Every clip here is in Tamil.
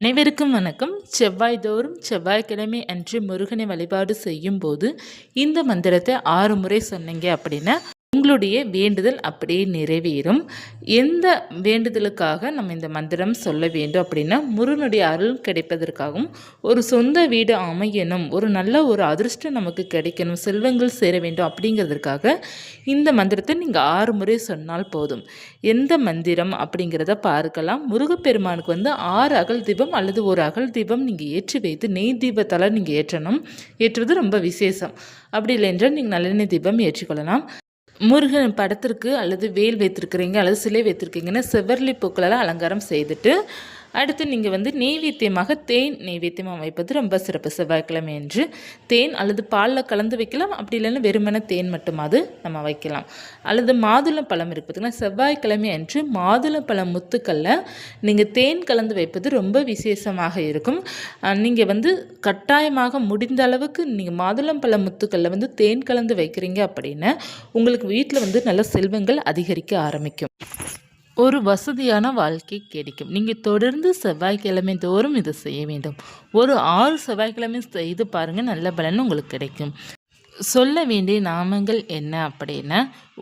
அனைவருக்கும் வணக்கம். செவ்வாய் தோறும் செவ்வாய்க்கிழமை அன்று முருகனை வழிபாடு செய்யும் போது இந்த மந்திரத்தை ஆறு முறை சொன்னீங்க அப்படின்னா உங்களுடைய வேண்டுதல் அப்படியே நிறைவேறும். எந்த வேண்டுதலுக்காக நம்ம இந்த மந்திரம் சொல்ல வேண்டும் அப்படின்னா முருகனுடைய அருள் கிடைப்பதற்காகவும் ஒரு சொந்த வீடு அமையணும் ஒரு நல்ல ஒரு அதிர்ஷ்டம் நமக்கு கிடைக்கணும் செல்வங்கள் சேர வேண்டும் அப்படிங்கிறதுக்காக இந்த மந்திரத்தை நீங்கள் ஆறு முறை சொன்னால் போதும். எந்த மந்திரம் அப்படிங்கிறத பார்க்கலாம். முருகப்பெருமானுக்கு வந்து ஆறு அகல் தீபம் அல்லது ஒரு அகல் தீபம் நீங்கள் ஏற்றி வைத்து நெய் தீபத்தால் நீங்கள் ஏற்றணும். ஏற்றுவது ரொம்ப விசேஷம். அப்படி இல்லை என்றால் நீங்கள் நல்லெண்ணெய் தீபம் ஏற்றிக்கொள்ளலாம். முருகன் படத்திற்கு அல்லது வேல் வைத்திருக்கிறீங்க அல்லது சிலை வைத்திருக்கீங்கன்னா செவ்வரளி பூக்களால் அலங்காரம் செய்துட்டு அடுத்து நீங்கள் வந்து நெய்வேத்தியமாக தேன் நெய்வேத்தியமாக வைப்பது ரொம்ப சிறப்பு செவ்வாய்க்கிழமை என்று. தேன் அல்லது பாலில் கலந்து வைக்கலாம். அப்படி இல்லைன்னா வெறுமன தேன் மட்டுமாவது நம்ம வைக்கலாம். அல்லது மாதுளம் பழம் இருக்குது பார்த்திங்கன்னா செவ்வாய்க்கிழமை அன்று மாதுளம் பழம் முத்துக்களில் நீங்கள் தேன் கலந்து வைப்பது ரொம்ப விசேஷமாக இருக்கும். நீங்கள் வந்து கட்டாயமாக முடிந்த அளவுக்கு நீங்கள் மாதுளம் பழ முத்துக்களில் வந்து தேன் கலந்து வைக்கிறீங்க அப்படின்னா உங்களுக்கு வீட்டில் வந்து நல்ல செல்வங்கள் அதிகரிக்க ஆரம்பிக்கும். ஒரு வசதியான வாழ்க்கை கிடைக்கும். நீங்கள் தொடர்ந்து செவ்வாய்க்கிழமை தோறும் இதை செய்ய வேண்டும். ஒரு ஆறு செவ்வாய்க்கிழமை செய்து பாருங்கள் நல்ல பலன் உங்களுக்கு கிடைக்கும். சொல்ல வேண்டிய நாமங்கள் என்ன அப்படின்னா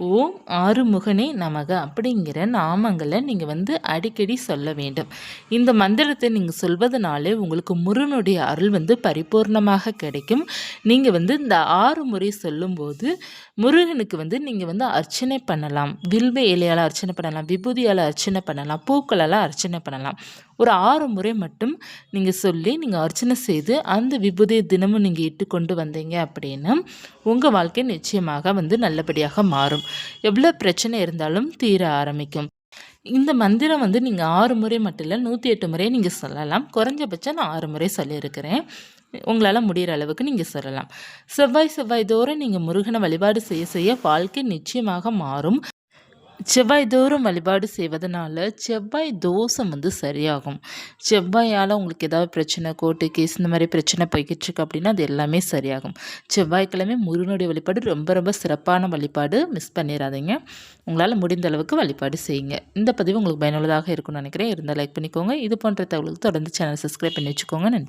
ஓம் ஆறுமுகனே நமக அப்படிங்கிற நாமங்களை நீங்கள் வந்து அடிக்கடி சொல்ல வேண்டும். இந்த மந்திரத்தை நீங்கள் சொல்வதனாலே உங்களுக்கு முருகனுடைய அருள் வந்து பரிபூர்ணமாக கிடைக்கும். நீங்கள் வந்து இந்த ஆறு முறை சொல்லும்போது முருகனுக்கு வந்து நீங்கள் வந்து அர்ச்சனை பண்ணலாம். வில்வ இலையால் அர்ச்சனை பண்ணலாம் விபூதியால் அர்ச்சனை பண்ணலாம் பூக்களால் அர்ச்சனை பண்ணலாம். ஒரு ஆறு முறை மட்டும் நீங்கள் சொல்லி நீங்கள் அர்ச்சனை செய்து அந்த விபூதியை தினமும் நீங்கள் இட்டு கொண்டு வந்தீங்க அப்படின்னா உங்கள் வாழ்க்கை நிச்சயமாக வந்து நல்லபடியாக மாறும். எவ்வளோ பிரச்சனை இருந்தாலும் தீர ஆரம்பிக்கும். இந்த மந்திரம் வந்து நீங்கள் ஆறு முறை மட்டும் இல்லை நூற்றி எட்டு முறை நீங்கள் சொல்லலாம். குறைஞ்சபட்சம் நான் ஆறு முறை சொல்லியிருக்கிறேன். உங்களால் முடிகிற அளவுக்கு நீங்கள் சொல்லலாம். செவ்வாய் செவ்வாய் தோறும் நீங்கள் முருகனை வழிபாடு செய்ய செய்ய வாழ்க்கை நிச்சயமாக மாறும். செவ்வாய் தோறும் வழிபாடு செய்வதனால செவ்வாய் தோஷம் வந்து சரியாகும். செவ்வாயால் உங்களுக்கு ஏதாவது பிரச்சனை கோர்ட்டு கேஸ் இந்த மாதிரி பிரச்சனை போய்கிட்டு இருக்கு அப்படின்னா அது எல்லாமே சரியாகும். செவ்வாய்க்கிழமை முருகனுடைய வழிபாடு ரொம்ப ரொம்ப சிறப்பான வழிபாடு. மிஸ் பண்ணிடாதீங்க உங்களால் முடிந்த அளவுக்கு வழிபாடு செய்யுங்க. இந்த பதிவு உங்களுக்கு பயனுள்ளதாக இருக்கும்னு நினைக்கிறேன். இருந்தால் லைக் பண்ணிக்கோங்க. இது போன்ற தகவலுக்கு தொடர்ந்து சேனல் சப்ஸ்கிரைப் பண்ணி வச்சுக்கோங்க. நன்றி.